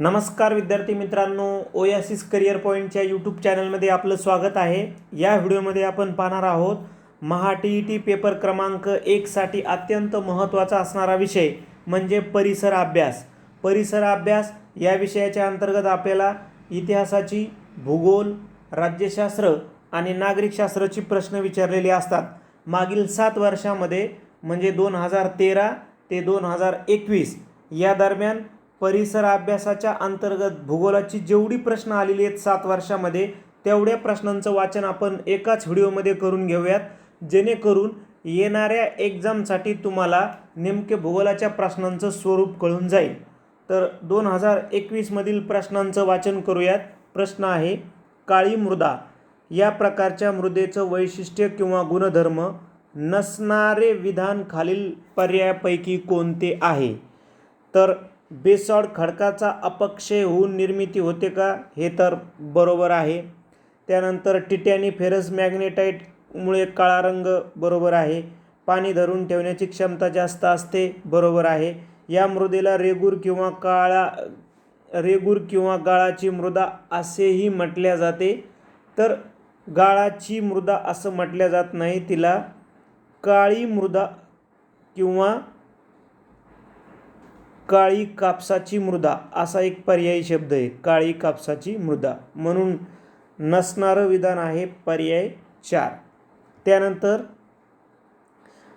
नमस्कार विद्यार्थी मित्रांनो ओयासिस करिअर पॉईंटच्या यूट्यूब चॅनलमध्ये आपलं स्वागत आहे. या व्हिडिओमध्ये आपण पाहणार आहोत Maha T E T paper क्रमांक एकसाठी अत्यंत महत्त्वाचा असणारा विषय म्हणजे परिसर अभ्यास. परिसर अभ्यास या विषयाच्या अंतर्गत आपल्याला इतिहासाची भूगोल राज्यशास्त्र आणि नागरिकशास्त्राची प्रश्न विचारलेले असतात. मागील सात वर्षामध्ये म्हणजे दोन हजार तेरा ते दोन हजार एकवीस या दरम्यान परिसर अभ्यासाच्या अंतर्गत भूगोलाची जेवढी प्रश्न आलेली आहेत सात वर्षामध्ये तेवढ्या प्रश्नांचं वाचन आपण एकाच व्हिडिओमध्ये करून घेऊयात. जेणेकरून येणाऱ्या एक्झामसाठी तुम्हाला नेमके भूगोलाच्या प्रश्नांचं स्वरूप कळून जाईल. तर दोन हजार एकवीसमधील प्रश्नांचं वाचन करूयात. प्रश्न आहे काळी मृदा. या प्रकारच्या मृदेचं वैशिष्ट्य किंवा गुणधर्म नसणारे विधान खालील पर्यायापैकी कोणते आहे? तर बेसॉड खडकाचा अपक्षय होऊन निर्मिती होते का हे तर बरोबर आहे. त्यानंतर टिटॅनी फेरस मॅग्नेटाईटमुळे काळा रंग बरोबर आहे. पाणी धरून ठेवण्याची क्षमता जास्त असते बरोबर आहे. या मृदेला रेगूर किंवा काळा रेगूर किंवा गाळाची मृदा असेही म्हटल्या जाते. तर गाळाची मृदा असं म्हटल्या जात नाही. तिला काळी मृदा किंवा काळी कापसाची मृदा असा एक पर्यायी शब्द आहे. काळी कापसाची मृदा. म्हणून नसणारं विधान आहे पर्याय चार. त्यानंतर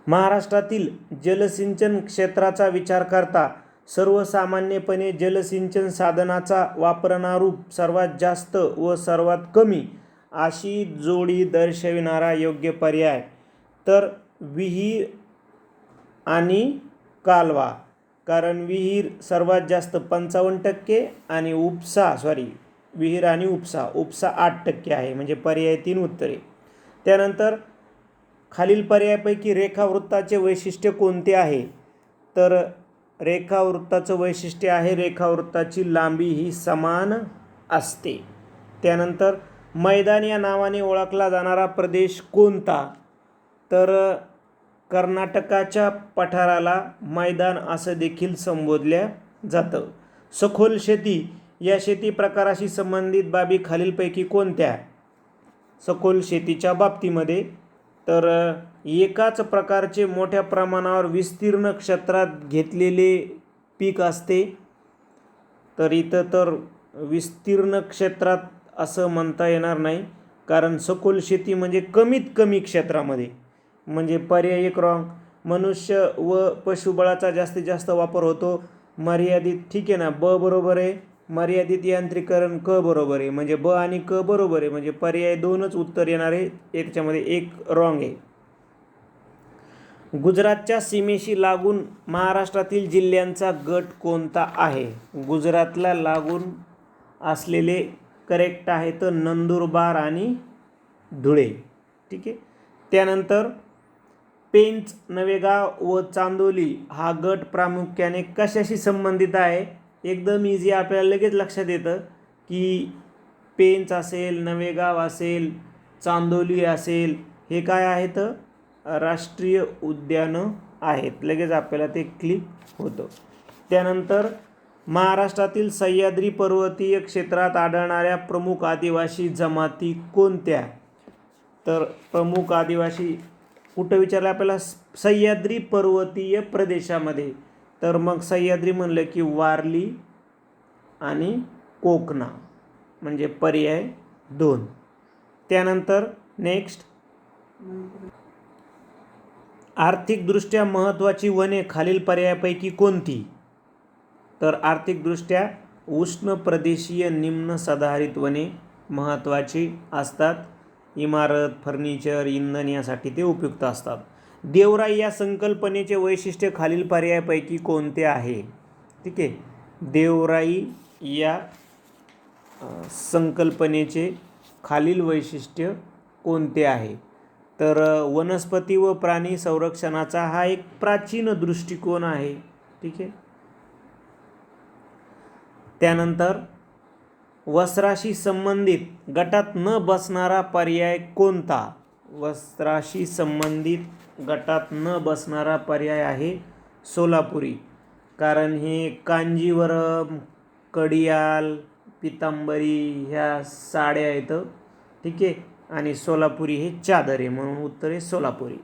महाराष्ट्रातील जलसिंचन क्षेत्राचा विचार करता सर्वसामान्यपणे जलसिंचन साधनाचा वापरणारूप सर्वात जास्त व सर्वात कमी अशी जोडी दर्शविणारा योग्य पर्याय. तर विहीर आणि कालवा. कारण विहीर सर्वात जास्त पंचावन्न टक्के आणि उपसा सॉरी विहीर आणि उपसा उपसा आठ टक्के आहे म्हणजे पर्याय तीन उत्तरे. त्यानंतर खालील पर्यायापैकी रेखावृत्ताचे वैशिष्ट्य कोणते आहे? तर रेखावृत्ताचं वैशिष्ट्य आहे रेखावृत्ताची लांबी ही समान असते. त्यानंतर मैदान या नावाने ओळखला जाणारा प्रदेश कोणता? तर कर्नाटकाच्या पठाराला मैदान असं देखील संबोधल्या जातं. सखोल शेती या शेती प्रकाराशी संबंधित बाबी खालीलपैकी कोणत्या? सखोल शेतीच्या बाबतीमध्ये तर एकाच प्रकारचे मोठ्या प्रमाणावर विस्तीर्ण क्षेत्रात घेतलेले पीक असते. तर इथं तर विस्तीर्ण क्षेत्रात असं म्हणता येणार नाही कारण सखोल शेती म्हणजे कमीत कमी क्षेत्रामध्ये. म्हणजे पर्यायी क्रॉंग मनुष्य व पशुबळाचा जास्तीत जास्त वापर होतो. मर्यादित ठीक आहे ना? ब बरोबर आहे. मर्यादित यांत्रिकरण क बरोबर आहे. म्हणजे ब आणि क बरोबर आहे. म्हणजे पर्याय दोनच उत्तर येणार आहे. याच्यामध्ये एक रॉंग आहे. गुजरातच्या सीमेशी लागून महाराष्ट्रातील जिल्ह्यांचा गट कोणता आहे? गुजरातला लागून असलेले करेक्ट आहे तर नंदुरबार आणि धुळे. ठीक आहे? त्यानंतर पेंच नवेगाव व चांदोली हा गट प्रामुख्याने कशाशी संबंधित आहे? एकदम इझी आपल्याला लगेच लक्षात येतं की पेंच असेल नवेगाव असेल चांदोली असेल हे काय आहेत? राष्ट्रीय उद्यानं आहेत. लगेच आपल्याला ते क्लिक होतं. त्यानंतर महाराष्ट्रातील सह्याद्री पर्वतीय क्षेत्रात आढळणाऱ्या प्रमुख आदिवासी जमाती कोणत्या? तर प्रमुख आदिवासी कुठं विचारलं आपल्याला? सह्याद्री पर्वतीय प्रदेशामध्ये. तर मग सह्याद्री म्हणलं की वारली आणि कोकणा. म्हणजे पर्याय दोन. त्यानंतर नेक्स्ट आर्थिकदृष्ट्या महत्त्वाची वने खालील पर्यायापैकी कोणती? तर आर्थिकदृष्ट्या उष्ण प्रदेशीय निम्न सदाहरित वने महत्त्वाची असतात. इमारत फर्निचर इंधन यासाठी ते उपयुक्त असतात. देवराई या संकल्पनेचे वैशिष्ट्य खालील पर्यायापैकी कोणते आहे? ठीक आहे. देवराई या संकल्पनेचे खालील वैशिष्ट्य कोणते आहे? तर वनस्पती व प्राणी संरक्षणाचा हा एक प्राचीन दृष्टिकोन आहे. ठीक आहे. त्यानंतर वस्त्राशी संबंधित गटात न बसणारा पर्याय कोणता? वस्त्राशी संबंधित गटात न बसणारा पर्याय आहे सोलापुरी. कारण हे कांजीवरम कडियाल पितांबरी ह्या साड्या आहेत ठीक आहे? आणि सोलापुरी हे चादर आहे म्हणून उत्तर आहे सोलापुरी.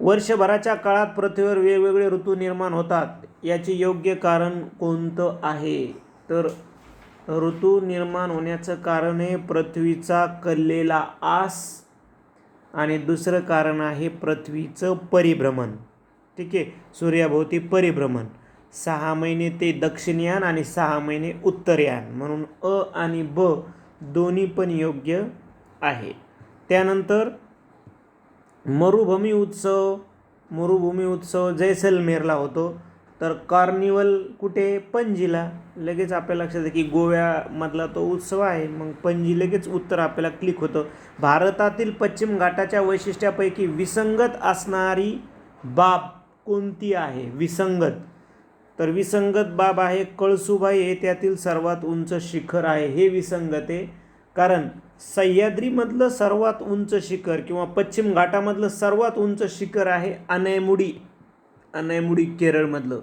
वर्षभराच्या काळात पृथ्वीवर वेगवेगळे ऋतू निर्माण होतात. याचे योग्य कारण कोणतं आहे? तर ऋतू निर्माण होण्याचं कारण आहे पृथ्वीचा कललेला आस आणि दुसरं कारण आहे पृथ्वीचं परिभ्रमण. ठीक आहे? सूर्याभोवती परिभ्रमण. सहा महिने ते दक्षिणयान आणि सहा महिने उत्तरयान म्हणून अ आणि ब दोन्ही पण योग्य आहे. त्यानंतर मरुभूमी उत्सव मरुभूमी उत्सव जैसलमेरला होतो. तर कार्निवल कुठे? पणजीला. लगेच आपल्या लक्षात येतं की गोव्यामधला तो उत्सव आहे. मग पणजी लगेच उत्तर आपल्याला क्लिक होतं. भारतातील पश्चिम घाटाच्या वैशिष्ट्यापैकी विसंगत असणारी बाब कोणती आहे? विसंगत. तर विसंगत बाब आहे कळसुबाई. हे त्यातील सर्वात उंच शिखर आहे. हे विसंगत आहे. कारण सह्याद्रीमधलं सर्वात उंच शिखर किंवा पश्चिम घाटामधलं सर्वात उंच शिखर आहे अनैमुडी अनैमुडी केरळमधलं.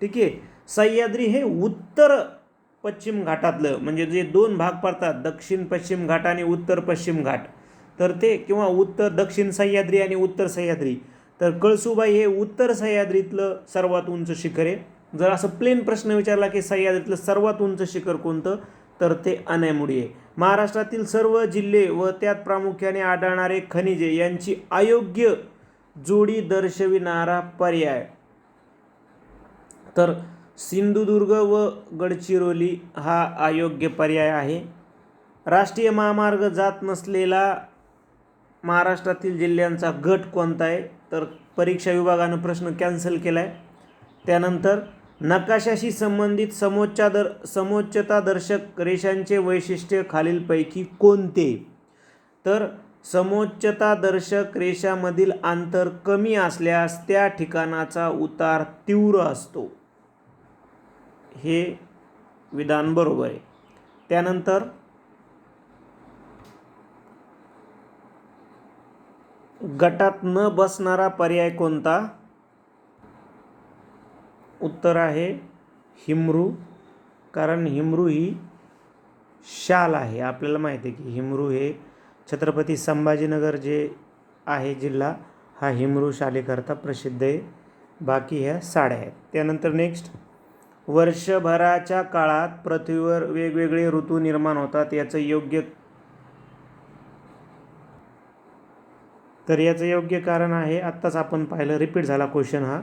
ठीक आहे? सह्याद्री हे उत्तर पश्चिम घाटातलं म्हणजे जे दोन भाग पडतात दक्षिण पश्चिम घाट आणि उत्तर पश्चिम घाट. तर ते किंवा उत्तर दक्षिण सह्याद्री आणि उत्तर सह्याद्री. तर कळसुबाई हे उत्तर सह्याद्रीतलं सर्वात उंच शिखर आहे. जर असं प्लेन प्रश्न विचारला की सह्याद्रीतलं सर्वात उंच शिखर कोणतं? तर ते अनैमुडी आहे. महाराष्ट्रातील सर्व जिल्हे व त्यात प्रामुख्याने आढळणारे खनिजे यांची अयोग्य जोडी दर्शविणारा पर्याय. तर सिंधुदुर्ग व गडचिरोली हा अयोग्य पर्याय आहे. राष्ट्रीय महामार्ग जात नसलेला महाराष्ट्रातील जिल्ह्यांचा गट कोणता आहे? तर परीक्षा विभागानं प्रश्न कॅन्सल केला आहे त्यानंतर नकाशाशी संबंधित समोच्चा दर समोच्चतादर्शक रेषांचे वैशिष्ट्य खालीलपैकी कोणते? तर समोच्चतादर्शक रेषामधील अंतर कमी असल्यास त्या ठिकाणाचा उतार तीव्र असतो. हे विधान बरोबर आहे. त्यानंतर गटात न बसणारा पर्याय कोणता? उत्तर आहे हिमरू कारण हिमरू ही शाल आहे. आपल्याला माहिती आहे की हिमरू हे छत्रपती संभाजीनगर जे आहे जिल्हा हा हिमरू शालीकरता प्रसिद्ध आहे. बाकी ह्या साड्या आहेत. त्यानंतर नेक्स्ट वर्षभराच्या काळात पृथ्वीवर वेगवेगळे ऋतू निर्माण होतात. याचं योग्य तर याचं योग्य कारण आहे आत्ताच आपण पाहिलं रिपीट झाला क्वेश्चन हा.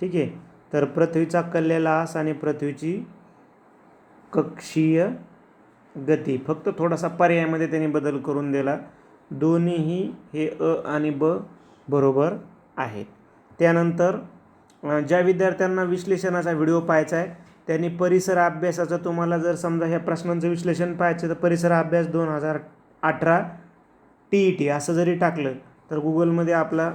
ठीक आहे? तर पृथ्वीचा कल्लेला आस आणि पृथ्वीची कक्षीय गती. फक्त थोडासा पर्यायामध्ये त्यांनी बदल करून दिला. दोन्हीही हे अ आणि ब बरोबर आहेत. त्यानंतर ज्या विद्यार्थ्यांना विश्लेषणाचा व्हिडिओ पाहायचा आहे त्यांनी परिसर अभ्यासाचं तुम्हाला जर समजा ह्या प्रश्नांचं विश्लेषण पाहायचं तर परिसर अभ्यास दोन हजार अठरा टी ई टी असं जरी टाकलं तर गुगलमध्ये आपला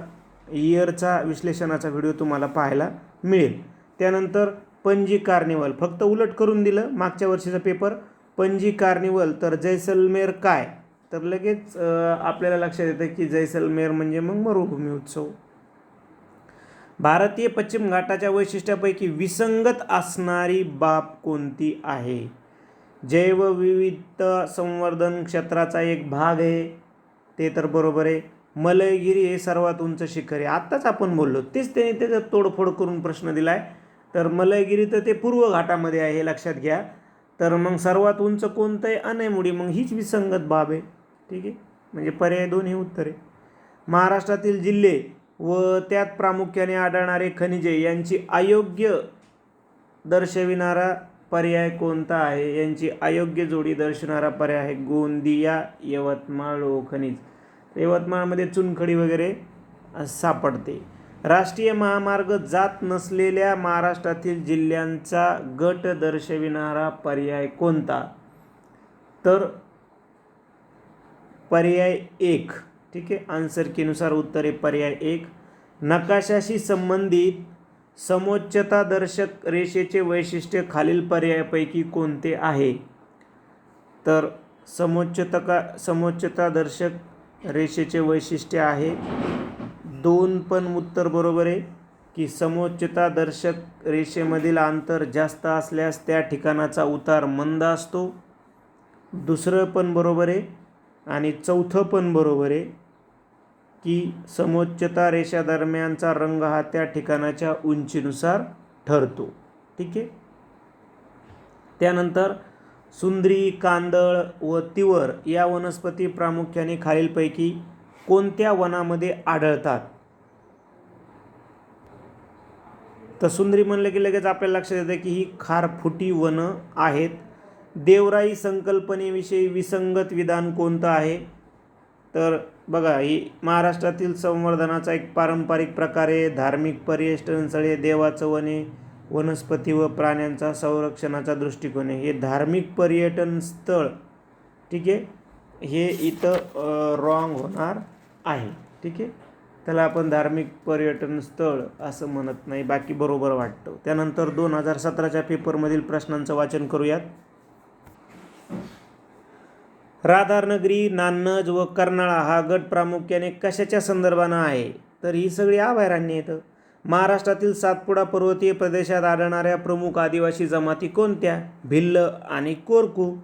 इयरचा विश्लेषणाचा व्हिडिओ तुम्हाला पाहायला मिळेल. त्यानंतर पणजी कार्निवल. फक्त उलट करून दिलं मागच्या वर्षीचा पेपर. पणजी कार्निवल तर जैसलमेर काय? तर लगेच आपल्याला लक्षात येतं की जैसलमेर म्हणजे मग मरुभूमी उत्सव. भारतीय पश्चिम घाटाच्या वैशिष्ट्यापैकी विसंगत असणारी बाब कोणती आहे? जैवविविध संवर्धन क्षेत्राचा एक भाग आहे ते तर बरोबर आहे. मलयगिरी हे सर्वात उंच शिखर आहे. आत्ताच आपण बोललो तेच त्यांनी त्याचा तोडफोड करून प्रश्न दिला आहे तर मलयगिरी तर ते पूर्व घाटामध्ये आहे हे लक्षात घ्या. तर मग सर्वात उंच कोणतं आहे अनैमुडी मग हीच विसंगत बाब आहे. ठीक आहे? म्हणजे पर्याय दोन्ही उत्तरे. उत्तर आहे महाराष्ट्रातील जिल्हे व त्यात प्रामुख्याने आढळणारे खनिजे यांची अयोग्य दर्शविणारा पर्याय कोणता आहे? यांची अयोग्य जोडी दर्शवणारा पर्याय आहे गोंदिया यवतमाळ व खनिज यवतमाळमध्ये चुनखडी वगैरे सापडते. राष्ट्रीय महामार्ग जात नसलेल्या महाराष्ट्रातील जिल्ह्यांचा गट दर्शविणारा पर्याय कोणता? तर पर्याय एक. ठीक आहे? आन्सर कीनुसार पर्याय एक. नकाशाशी संबंधित समोच्चतादर्शक रेषेचे वैशिष्ट्य खालील पर्यायापैकी कोणते आहे? तर समोच्चतका समोच्चतादर्शक रेषेचे वैशिष्ट्य आहे दोन पण उत्तर बरोबर आहे की समोच्चता दर्शक रेषेमधील अंतर जास्त असल्यास त्या ठिकाणाचा उतार मंद असतो. दुसरं पण बरोबर आहे आणि चौथं पण बरोबर आहे की समोच्चता रेषादरम्यानचा रंग हा त्या ठिकाणाच्या उंचीनुसार ठरतो. ठीक आहे? त्यानंतर सुंदरी कांदळ व तिवर या वनस्पती प्रामुख्याने खालीलपैकी कोणत्या वनामध्ये आढळतात? तर सुंदरी म्हणलं की लगेच आपल्याला लक्षात येतं की ही खारफुटी वनं आहेत. देवराई संकल्पनेविषयी विसंगत विधान कोणतं आहे? तर बघा ही महाराष्ट्रातील संवर्धनाचा एक पारंपरिक प्रकारे धार्मिक पर्यटन स्थळे देवाचं वने वनस्पती व प्राण्यांचा संरक्षणाचा दृष्टिकोन आहे. हे धार्मिक पर्यटन स्थळ ठीक आहे हे इथं रॉंग होणार आहे ठीक आहे. त्याला आपण धार्मिक पर्यटन स्थळ असं म्हणत नाही बाकी बरोबर वाटतं. त्यानंतर दोन हजार सतराच्या पेपरमधील प्रश्नांचं वाचन करूयात. राधारनगरी नान्नज व कर्नाळा हा गट प्रामुख्याने कशाच्या संदर्भानं आहे? तर ही सगळी अभयारण्य येतं महाराष्ट्रातील सातपुडा पर्वतीय प्रदेशात आढळणाऱ्या प्रमुख आदिवासी जमाती कोणत्या? भिल्ल आणि कोरकू.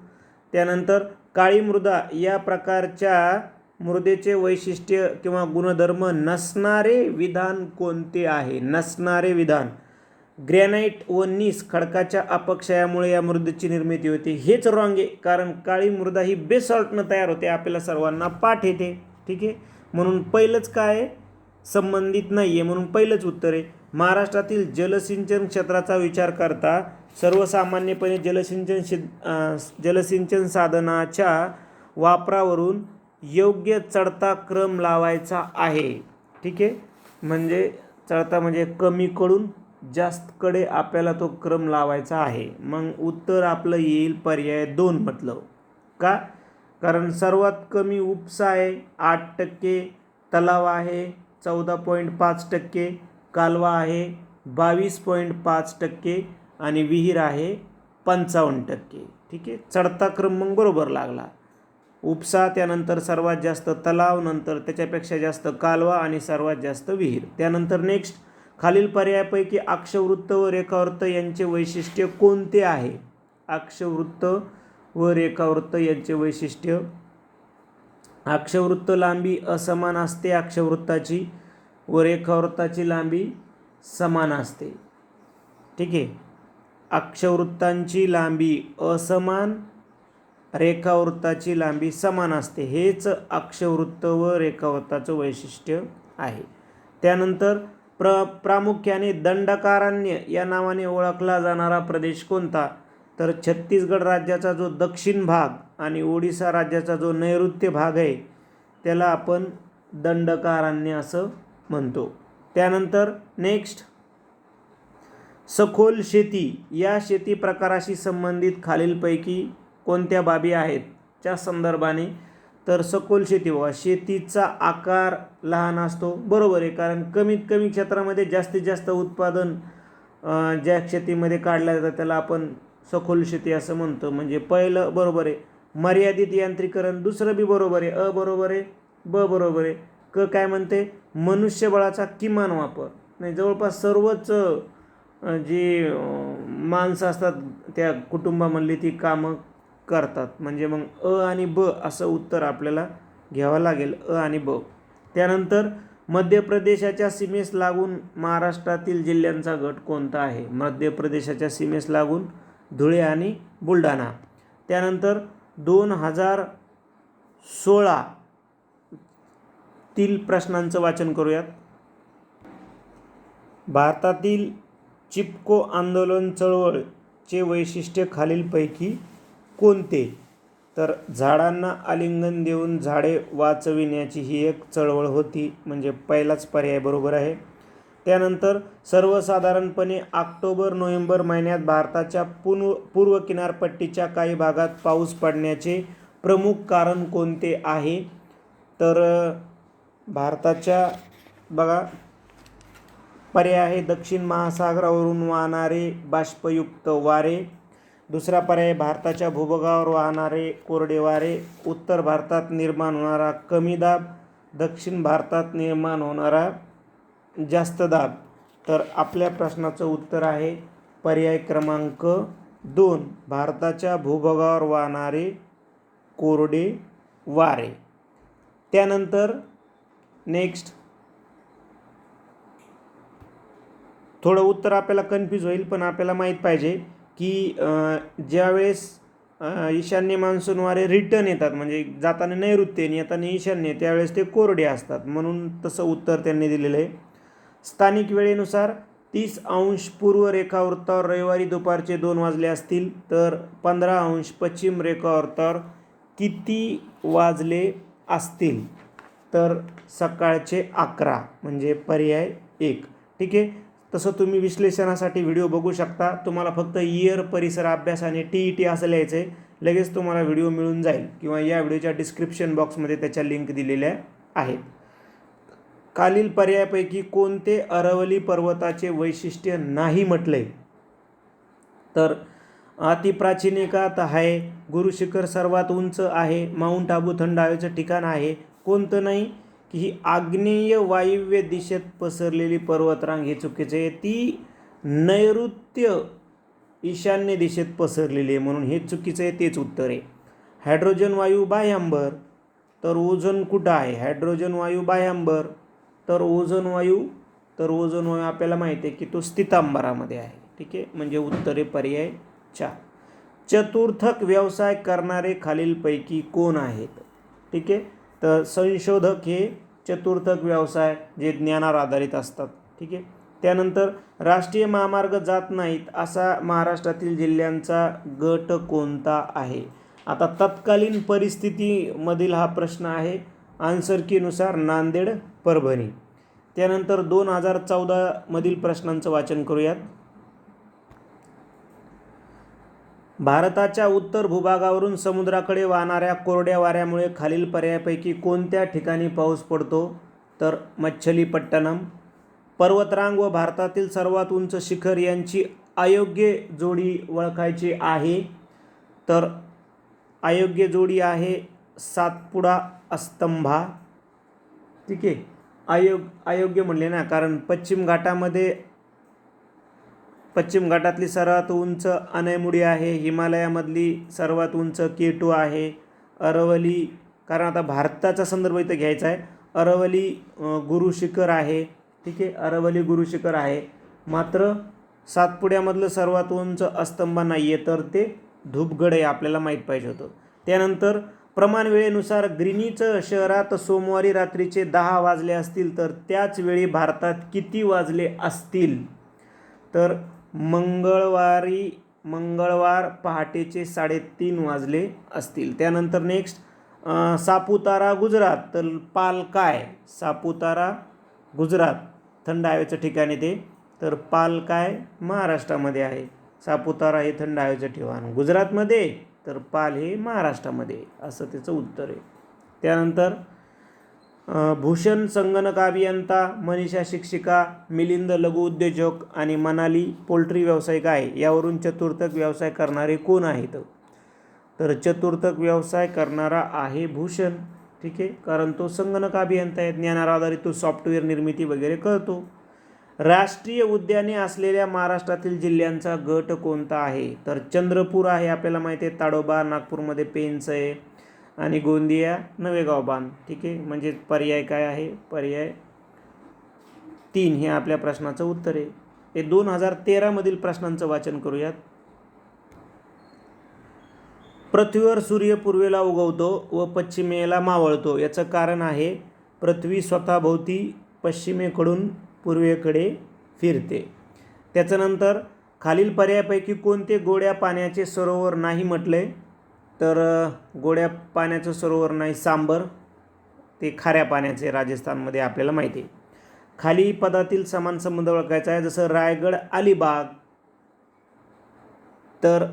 त्यानंतर काळी मृदा या प्रकारच्या मृदेचे वैशिष्ट्य किंवा गुणधर्म नसणारे विधान कोणते आहे? नसणारे विधान. ग्रॅनाईट व नीस खडकाच्या अपक्षयामुळे या मृदेची निर्मिती होते. हेच रॉंग आहे कारण काळी मृदा ही बेसॉल्टनं तयार होते आपल्याला सर्वांना पाठ येते. ठीक आहे? म्हणून पहिलंच काय संबंधित नाही आहे म्हणून पहिलंच उत्तर आहे. महाराष्ट्रातील जलसिंचन क्षेत्राचा विचार करता सर्वसामान्यपणे जलसिंचन शि जलसिंचन साधनाच्या वापरावरून योग्य चढता क्रम लावायचा आहे. ठीक आहे? म्हणजे चढता म्हणजे कमीकडून जास्तकडे आपल्याला तो क्रम लावायचा आहे. मग उत्तर आपलं येईल पर्याय दोन म्हटलं. का? कारण सर्वात कमी उपसा आहे आठ टक्के. तलाव आहे चौदा पॉईंट पाच टक्के. कालवा आहे बावीस पॉईंट पाच टक्के. आणि विहीर आहे पंचावन्न टक्के. ठीक आहे? चढता क्रम मग बरोबर लागला. उपसा त्यानंतर सर्वात जास्त तलाव नंतर त्याच्यापेक्षा जास्त कालवा आणि सर्वात जास्त विहीर. त्यानंतर नेक्स्ट खालील पर्यायापैकी अक्षवृत्त व रेखावृत्त यांचे वैशिष्ट्य कोणते आहे? अक्षवृत्त व रेखावृत्त यांचे वैशिष्ट्य? अक्षवृत्त लांबी असमान असते अक्षवृत्ताची व रेखावृत्ताची लांबी समान असते. ठीक आहे? अक्षवृत्तांची लांबी असमान रेखावृत्ताची लांबी समान असते. हेच अक्षवृत्त व रेखावृत्ताचं वैशिष्ट्य आहे. त्यानंतर प्र प्रामुख्याने दंडकारण्य या नावाने ओळखला जाणारा प्रदेश कोणता? तर छत्तीसगड राज्याचा जो दक्षिण भाग आणि ओडिसा राज्याचा जो नैऋत्य भाग आहे त्याला आपण दंडकारण्य असं म्हणतो. त्यानंतर नेक्स्ट. सखोल शेती. या शेती प्रकाराशी संबंधित खालीलपैकी कोणत्या बाबी आहेत? च्या संदर्भाने तर सखोल शेती व शेतीचा आकार लहान असतो बरोबर आहे. कारण कमीत कमी क्षेत्रामध्ये जास्तीत जास्त उत्पादन ज्या शेतीमध्ये काढलं जातं त्याला आपण सखोल शेती असं म्हणतो. म्हणजे पहिलं बरोबर आहे. मर्यादित यांत्रिकरण दुसरं बी बरोबर आहे. अ बरोबर आहे ब बरोबर आहे. क काय म्हणते? मनुष्यबळाचा किमान वापर. नाही जवळपास सर्वच जी माणसं असतात त्या कुटुंबामधली ती कामं करतात. म्हणजे मग अ आणि ब असं उत्तर आपल्याला घ्यावं लागेल. अ आणि ब. त्यानंतर मध्य प्रदेशाच्या सीमेस लागून महाराष्ट्रातील जिल्ह्यांचा गट कोणता आहे? मध्य प्रदेशाच्या सीमेस लागून धुळे आणि बुलढाणा. त्यानंतर दोन हजार सोळा तील प्रश्नांचं वाचन करूयात. भारतातील चिपको आंदोलन चळवळचे वैशिष्ट्य खालीलपैकी कोणते? तर झाडांना आलिंगन देऊन झाडे वाचविण्याची ही एक चळवळ होती म्हणजे पहिलाच पर्याय बरोबर आहे. त्यानंतर सर्वसाधारणपणे ऑक्टोबर नोव्हेंबर महिन्यात भारताच्या पूर्व पूर्व किनारपट्टीच्या काही भागात पाऊस पडण्याचे प्रमुख कारण कोणते आहे? तर भारताच्या बघा पर्याय आहे दक्षिण महासागरावरून वाहणारे बाष्पयुक्त वारे दुसरा पर्याय भारताच्या भूभागावर वाहणारे कोरडे वारे उत्तर भारतात निर्माण होणारा कमी दाब दक्षिण भारतात निर्माण होणारा जास्त दाब. तर आपल्या प्रश्नाचं उत्तर आहे पर्याय क्रमांक दोन भारताच्या भूभागावर वाहणारे कोरडे वारे त्यानंतर नेक्स्ट थोडं उत्तर आपल्याला कन्फ्यूज होईल पण आपल्याला माहीत पाहिजे. की ज्यावेळेस ईशान्य मान्सून वारे रिटर्न येतात म्हणजे जाताना नैऋत्य आणि येताना ईशान्य त्यावेळेस ते कोरडे असतात. म्हणून तसं उत्तर त्यांनी दिलेलं आहे. स्थानिक वेळेनुसार तीस अंश पूर्व रेखावृत्तावर रविवारी दुपारचे दोन वाजले असतील तर पंधरा अंश पश्चिम रेखावृत्तावर किती वाजले असतील? तर सकाळचे अकरा म्हणजे पर्याय एक. ठीक आहे? तसं तुम्ही विश्लेषणासाठी व्हिडिओ बघू शकता. तुम्हाला फक्त इयर परिसर अभ्यास आणि टी ई टी असं लिहायचं आहे लगेच तुम्हाला व्हिडिओ मिळून जाईल. किंवा या व्हिडिओच्या डिस्क्रिप्शन बॉक्समध्ये त्याच्या लिंक दिलेल्या आहेत. खालील पर्यायापैकी कोणते अरवली पर्वताचे वैशिष्ट्य नाही म्हटले? तर अतिप्राचीन एकात आहे. गुरुशिखर सर्वात उंच आहे. माउंट आबू थंड हवेचं ठिकाण आहे. कोणतं नाही? की ही आग्नेय वायव्य दिशेत पसरलेली पर्वतरांग हे चुकीचं आहे. ती नैऋत्य ईशान्य दिशेत पसरलेली आहे म्हणून हे चुकीचं आहे तेच उत्तर आहे. हायड्रोजन वायू बाह्यांबर तर ओझोन कुठं आहे? हायड्रोजन वायू बाह्यांबर तर ओझोन वायू तर ओझोन वायू आपल्याला माहिती आहे की तो स्थितांबरामध्ये आहे. ठीक आहे? म्हणजे उत्तरे पर्याय चार. चतुर्थक व्यवसाय करणारे खालीलपैकी कोण आहेत? ठीक आहे? तर संशोधक हे चतुर्थक व्यवसाय जे ज्ञानावर आधारित असतात. ठीक आहे? त्यानंतर राष्ट्रीय महामार्ग जात नाहीत असा महाराष्ट्रातील जिल्ह्यांचा गट कोणता आहे? आता तत्कालीन परिस्थितीमधील हा प्रश्न आहे. आन्सर कीनुसार नांदेड परभणी. त्यानंतर दोन हजार चौदामधील प्रश्नांचं वाचन करूयात. भारताच्या उत्तर भूभागावरून समुद्राकडे वाहणाऱ्या कोरड्या वाऱ्यामुळे खालील पर्यायापैकी कोणत्या ठिकाणी पाऊस पडतो? तर मच्छलीपट्टणम पर्वतरांग व भारतातील सर्वात उंच शिखर यांची अयोग्य जोडी ओळखायची आहे. तर अयोग्य जोडी आहे सातपुडा अस्तंभा. ठीक आहे. अयोग अयोग्य म्हणले ना कारण पश्चिम घाटामध्ये पश्चिम घाटातली सर्वात उंच अनैमुडी आहे हिमालयामधली सर्वात उंच केटू आहे. अरवली कारण आता भारताचा संदर्भ इथं घ्यायचा आहे. अरवली गुरुशिखर आहे. ठीक आहे अरवली गुरुशिखर आहे. मात्र सातपुड्यामधलं सर्वात उंच अस्तंभ नाही आहे तर ते धूपगड आहे आपल्याला माहीत पाहिजे होतं. त्यानंतर प्रमाण वेळेनुसार ग्रीनीच शहरात सोमवारी रात्रीचे दहा वाजले असतील तर त्याच वेळी भारतात किती वाजले असतील? तर मंगळवारी मंगळवार पहाटेचे साडेतीन वाजले असतील. त्यानंतर नेक्स्ट सापुतारा गुजरात तर पालकाय सापुतारा गुजरात थंड हवेचं ठिकाण येते तर पालकाय महाराष्ट्रामध्ये आहे. सापुतारा हे थंड हवेचं ठिकाण. गुजरातमध्ये तर पाल हे महाराष्ट्रामध्ये असं त्याचं उत्तर आहे. त्यानंतर भूषण संगणक अभियंता मनीषा शिक्षिका मिलिंद लघु उद्योजक आणि मनाली पोल्ट्री व्यावसायिक आहे. यावरून चतुर्थक व्यवसाय करणारे कोण आहेत? तर चतुर्थक व्यवसाय करणारा आहे भूषण. ठीक आहे? कारण तो संगणक अभियंता आहे. ज्ञानावर आधारित तो सॉफ्टवेअर निर्मिती वगैरे करतो. राष्ट्रीय उद्याने असलेल्या महाराष्ट्रातील जिल्ह्यांचा गट कोणता आहे? तर चंद्रपूर आहे आपल्याला माहिती आहे. ताडोबा नागपूरमध्ये पेंच आहे. आणि गोंदिया नवेगाव बांध. ठीक आहे? म्हणजे पर्याय काय आहे? पर्याय तीन हे आपल्या प्रश्नाचं उत्तर आहे. हे दोन हजार तेरामधील प्रश्नांचं वाचन करूयात. पृथ्वीवर सूर्य पूर्वेला उगवतो व पश्चिमेला मावळतो. याचं कारण आहे पृथ्वी स्वतःभोवती पश्चिमेकडून पूर्वेकडे फिरते. त्याच्यानंतर खालील पर्यायापैकी कोणते गोड्या पाण्याचे सरोवर नाही म्हटले? तर गोड्या पाण्याचं सरोवर नाही सांबर. ते खाऱ्या पाण्याचे राजस्थानमध्ये आपल्याला माहिती आहे. खाली पदातील समान संबंध ओळखायचा आहे. जसं रायगड अलिबाग. तर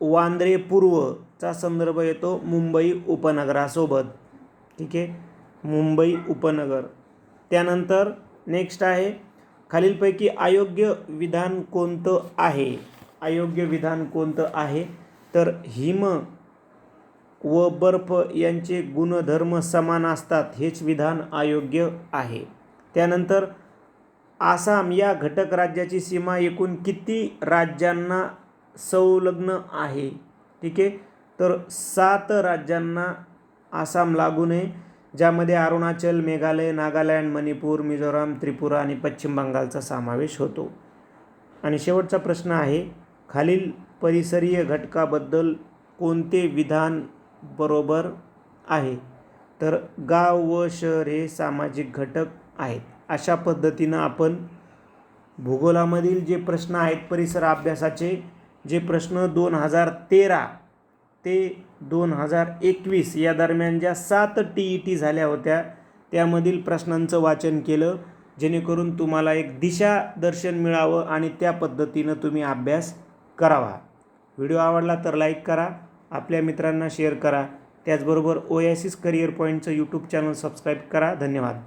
वांद्रे पूर्वचा संदर्भ येतो मुंबई उपनगरासोबत. ठीक आहे? मुंबई उपनगर. त्यानंतर नेक्स्ट आहे. खालीलपैकी अयोग्य विधान कोणतं आहे? अयोग्य विधान कोणतं आहे? तर हिम व बर्फ यांचे गुणधर्म समान असतात हेच विधान अयोग्य आहे. त्यानंतर आसाम या घटक राज्याची सीमा एकूण किती राज्यांना संलग्न आहे? ठीक आहे. तर सात राज्यांना आसाम लागू नये ज्यामध्ये अरुणाचल मेघालय नागालँड मणिपूर मिझोराम त्रिपुरा आणि पश्चिम बंगालचा समावेश होतो. आणि शेवटचा प्रश्न आहे खालील परिसरीय घटकाबद्दल कोणते विधान बरोबर आहे? तर गाव व शहर हे सामाजिक घटक आहेत. अशा पद्धतीनं आपण भूगोलामधील जे प्रश्न आहेत परिसर अभ्यासाचे जे प्रश्न दोन हजार तेरा ते दोन हजार एकवीस या दरम्यान ज्या सात टी ई टी झाल्या होत्या त्यामधील प्रश्नांचं वाचन केलं. जेणेकरून तुम्हाला एक दिशादर्शन मिळावं आणि त्या पद्धतीनं तुम्ही अभ्यास करावा. व्हिडिओ आवडला तर लाईक करा आपल्या मित्रांना शेअर करा. त्याचबरोबर ओएसिस करिअर पॉईंटचं यूट्यूब चॅनल सबस्क्राईब करा. धन्यवाद.